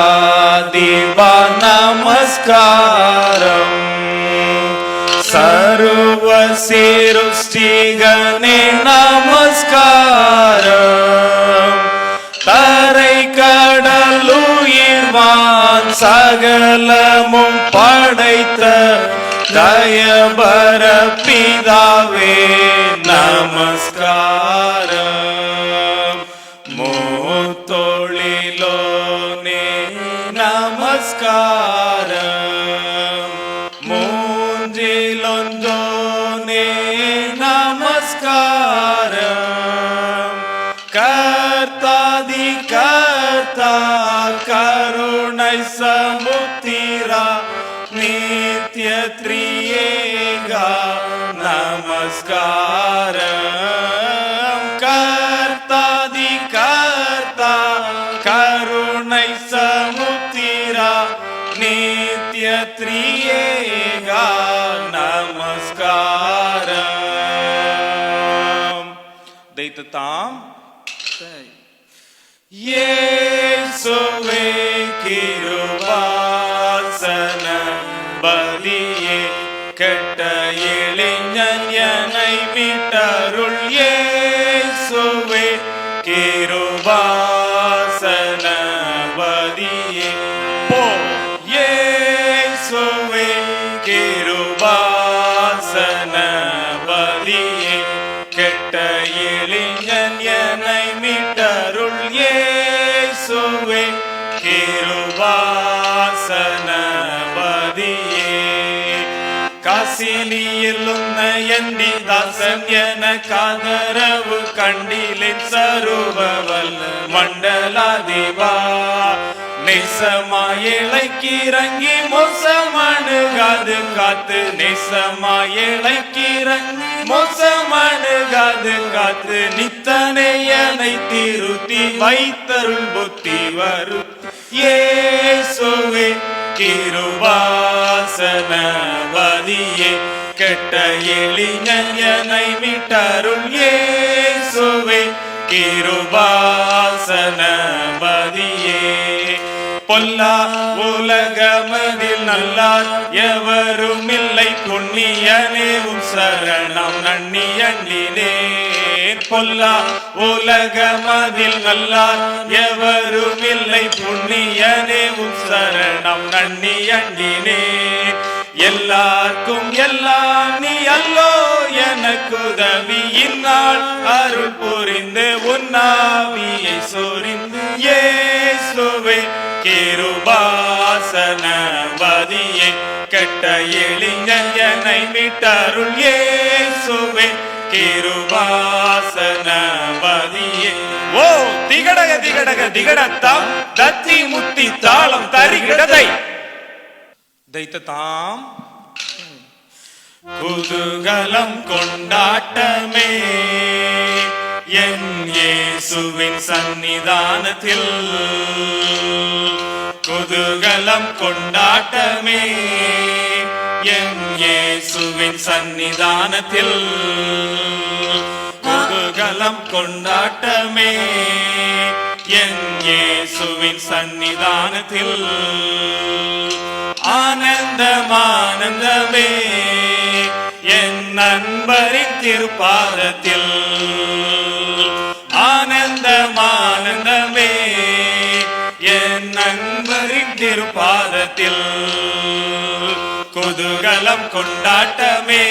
सर्वलोकादिवा नमस्कारम् सर्वसिरुष्टिगणे நமஸ்காரம் தரை கடலுயிர்வான் சகலமும் படைத்த தயபர பிதாவே நமஸ்காரம் மூன்றிலொன்றோனே நமஸ்காரம் கர்த்தாதி கர்த்தா கருணை சமுத்திரா நித்ய திரியேகா நமஸ்காரம் கர்த்தாதி கர்த்தா கருணை சமுத்திரா நித்ய திரியேகா தைத்ததாம் இயேசுவே കാശിനിയിൽ ഒന്ന് എന്റെ ദാസൻ എനക്കാദരവ് കണ്ടിലിൻ സരുവവൽ മണ്ഡലാദിവ நிசமாயிழைக்கிறங்கி மோசமணுகாது காத்து நிசமாயிழைக்கிறங்கி மோசமணுகாது காத்து நித்தனையனை திருத்தி வைத்தருள் புத்தி வரு ஏசுவே கிருபாசனவதியே கெட்ட எளிஞனை மீட்டருள் ஏசுவே கிருபாசனவதியே. பொல்லா உலகமதில் நல்லார் எவருமில்லை புண்ணியனே உம் சரணம் நன்னி அண்ணினே பொல்லா உலகமதில் நல்லார் எவரும் இல்லை புண்ணியனேவும் சரணம் நன்னி அண்ணினேன் எல்லாருக்கும் எல்லாம் நீ அல்லோ எனக்கு உதவி இந்நாள் அருள் புரிந்து உன்னாவியை சொரிந்து ஏசுவே கிருபாசன கட்ட கெட்ட எளிஞனை மீட்டருள் ஏசுவே கிருபாசன ஓ திகடக திகடக திகடத்தாம் தத்தி முத்தி தாளம் தரிகிடதை தைத்ததாம். குதூகலம் கொண்டாட்டமே. என் இயேசுவின் சந்நிதானத்தில் குதூகலம் கொண்டாட்டமே. என் இயேசுவின் சந்நிதானத்தில் குதூகலம் கொண்டாட்டமே. என் இயேசுவின் சந்நிதானத்தில் ஆனந்தமானந்தமே. என் நண்பரின் திருப்பாதத்தில் ஆனந்தமானந்தமே. என் நண்பரின் திருப்பாதத்தில் குதூகலம் கொண்டாட்டமே.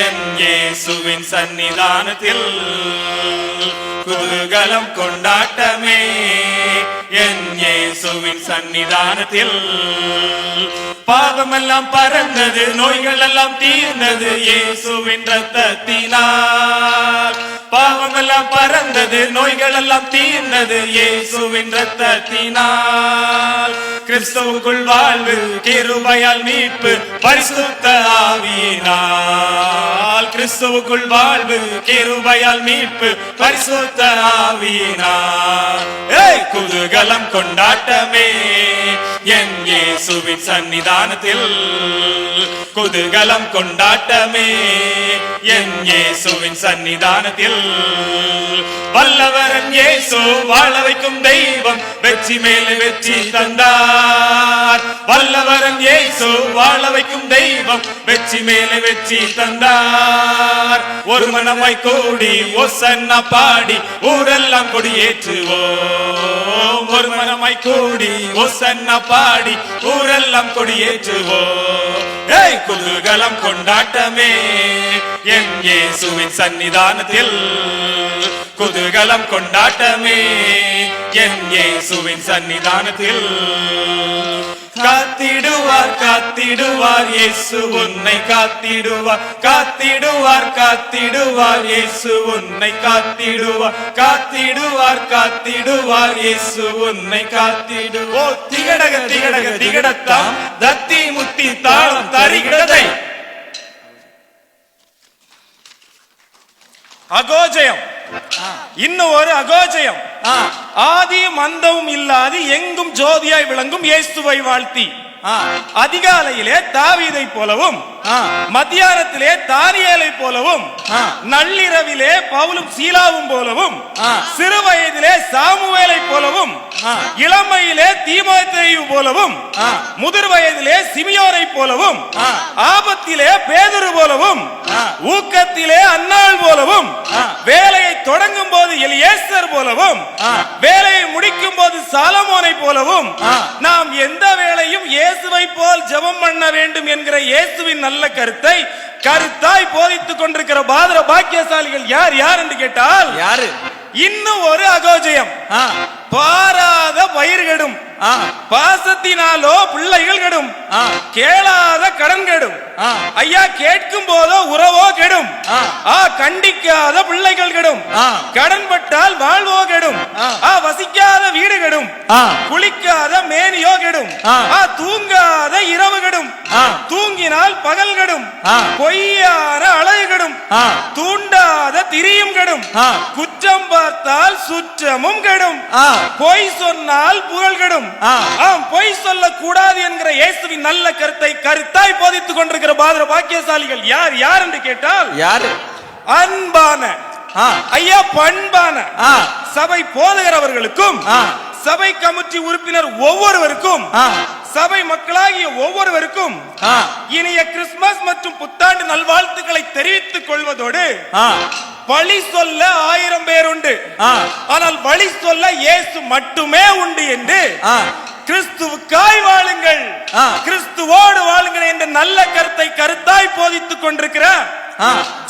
என் இயேசுவின் சன்னிதானத்தில் குதூகலம் கொண்டாட்டமே. என் இயேசுவின் சன்னிதானத்தில் பாவமெல்லாம் பறந்தது நோய்கள் எல்லாம் தீர்ந்தது இயேசுவின் ரத்தத்தினால் பாவமெல்லாம் பறந்தது நோய்கள் எல்லாம் தீர்ந்தது. இயேசுவின் ரத்தத்தினால் கிறிஸ்துவுக்குள் வாழ்வு கிருபையால் மீட்பு பரிசுத்த ஆவியினால். கிறிஸ்துவுக்குள் வாழ்வு கிருபையால் மீட்பு பரிசுத்த ஆவியினால். ஏய் குதூகலம் கொண்டாட்டமே. என் இயேசுவின் சன்னிதானத்தில் குதூகலம் கொண்டாட்டமே. என் இயேசுவின் சன்னிதானத்தில் வல்லவரன் இயேசு வாழ வைக்கும் தெய்வம் வெற்றி மேலே வெற்றி தந்தார். வல்லவரன் ஏசு வாழ வைக்கும் தெய்வம் வெற்றி மேலே வெற்றி தந்தார். ஒரு மனமாய் கூடி ஒசன்னா பாடி ஊரெல்லாம் கொடியேற்றுவோம். ஒரு மனமாய் கூடி ஒசன்னா பாடி ஊரெல்லாம் கொடியேற்றுவோம். ஏய் குதூகலம் கொண்டாட்டமே. என் இயேசுவின் சன்னிதானத்தில் குதூகலம் கொண்டாட்டமே. என் இயேசுவின் சன்னிதானத்தில் காத்திடுவார் காத்திடுவார் இயேசு உன்னை காத்திடுவார். காத்திடுவார் காத்திடுவார் இயேசு உன்னை காத்திடுவார். காத்திடுவார் காத்திடுவார் இயேசு உன்னை காத்திடுவோ திகடக திகடக திகடத்தாம் தத்தி முத்தி தாளம் தரிகிடதை. அகோஜயம். இன்னும் ஒரு அகோஜயம். ஆதியும் அந்தமும் இல்லாது எங்கும் ஜோதியாய் விளங்கும் இயேசுவை வாழ்த்தி. அதிகாலையிலே தாவீதை போலவும் மத்தியானத்திலே தானியேலை போலவும் நள்ளிரவிலே பவுலும் சீலாவும் போலவும் சிறு வயதிலே சாமுவேலை போலவும் இளமையிலே தீமோத்தேயு போலவும் முதிர் வயதிலே சிமியோரை போலவும் ஆபத்திலே பேதுரு போலவும் ஊக்கத்திலே அன்னாள் போலவும் வேலையை தொடங்கும் போது எலியேசர் போலவும் வேலையை முடிக்கும் போது சாலமோனை போலவும் நாம் இயேசுவை போல் ஜெபம் பண்ண வேண்டும் என்கிற இயேசுவின் நல்ல கருத்தை கருத்தாய் போதித்துக் கொண்டிருக்கிற பாதர பாக்கியசாலிகள் யார் யார் என்று கேட்டால் யாரு? இன்னும் ஒரு அகோஜயம். பாராத பயிர் கெடும். ஆ, பாசத்தினாலோ பிள்ளைகள் கெடும். கேளாத கடன் கெடும். ஐயா கேட்கும் போதோ உறவோ கெடும் கண்டிக்காத பிள்ளைகள் கெடும். கடன் பட்டால் வாழ்வோ கெடும் வசிக்காத வீடு கெடும். குளிக்காத மேனியோ கெடும் தூங்காத இரவு கெடும். தூங்கினால் பகல் கெடும் ஆ. பொய்யான அழகு கெடும். தூண்டாத திரியும் கெடும். குற்றம் பார்த்தால் சுற்றமும் கெடும். பொய் சொன்னால் புகழ் கெடும். ஆம் பொய் சொல்லக்கூடாது என்கிற இயேசுவின் நல்ல கருத்தை கருத்தாய் போதித்துக் கொண்டிருக்கிற பாதர பாக்கியசாலிகள் யார் யார் என்று கேட்டால் யாரு? அன்பான ஐயா பண்பான சபை போதகரவர்களுக்கும் ஆ. சபை கமிட்டி உறுப்பினர் ஒவ்வொருவருக்கும். சபை மக்களாகிய ஒவ்வொருவருக்கும். இனிய கிறிஸ்துமஸ் மற்றும் புத்தாண்டு நல்வாழ்த்துக்களை தெரிவித்துக் கொள்வதோடு பழி சொல்ல ஆயிரம் பேர் உண்டு. ஆனால் வழி சொல்ல இயேசு மட்டுமே உண்டு என்று. கிறிஸ்துவுக்காய் வாழுங்கள். கிறிஸ்துவோடு வாழுங்கள் என்ற நல்ல கருத்தை கருத்தாய் போதித்துக் கொண்டிருக்கிற ஆ.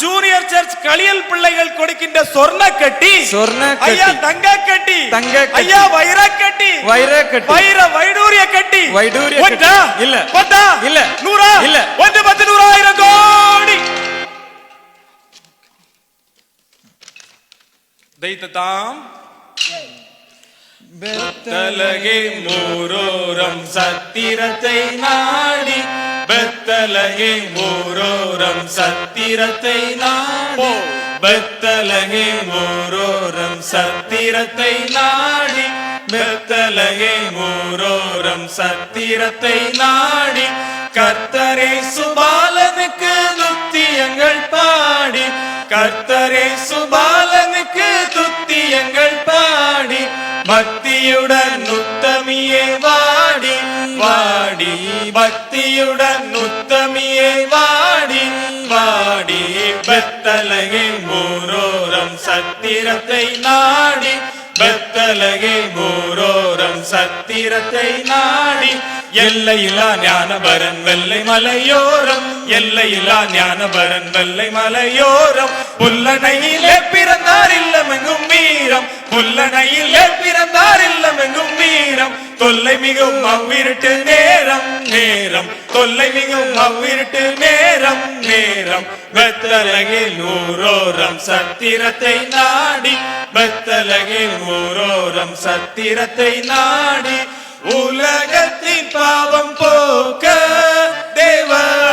ஜூனியர் சர்ச் களியல் பிள்ளைகள் கொடுக்கின்ற சொர்ண கட்டி சொர்ண. ஐயா தங்க கட்டி தங்க. ஐயா வைர கட்டி வைர கட்டி. வைர வைடூரிய கட்டி வைடூரிய கட்டி. ஒன்றா? இல்ல. பத்தா இல்ல. நூறா இல்ல. ஒன்று பத்து நூறாயிரம் கோடி தைத்ததாம் பெத்தலகே மூரோரம் சத்திரத்தை நாடி பெத்தலகே மூரோரம் சத்திரத்தை நாடி. பெத்தலகே மூரோரம் சத்திரத்தை நாடி. பெத்தலகே மூரோரம் சத்திரத்தை நாடி. கர்த்தரே சுபாலனுக்கு துத்தியங்கள் பாடி. கர்த்தரே சுபாலனுக்கு துத்தியங்கள் பாடி. பக்தியுடன் சத்திரத்தை நாடி பெத்தலகே மூரோரம் சத்திரத்தை நாடி. எல்லையிலா ஞானபரன் வெள்ளை மலையோரம். எல்லையிலா ஞானபரன் வெள்ளை மலையோரம். புல்லணையிலே பிறந்தார் இல்லமெங்கும் வீரம். புல்லணையிலே பிறந்தார் இல்லமெங்கும் வீரம். தொல்லை மிகும் அவ்விருட்டு நேரம் நேரம். தொல்லை மிகும் அவ்விருட்டு நேரம் நேரம். பெத்தலகில் ஊரோரம் சத்திரத்தை நாடி பெத்தலகில் ஊரோரம் சத்திரத்தை நாடி. உலகத்தின் பாவம் போக்க தேவன்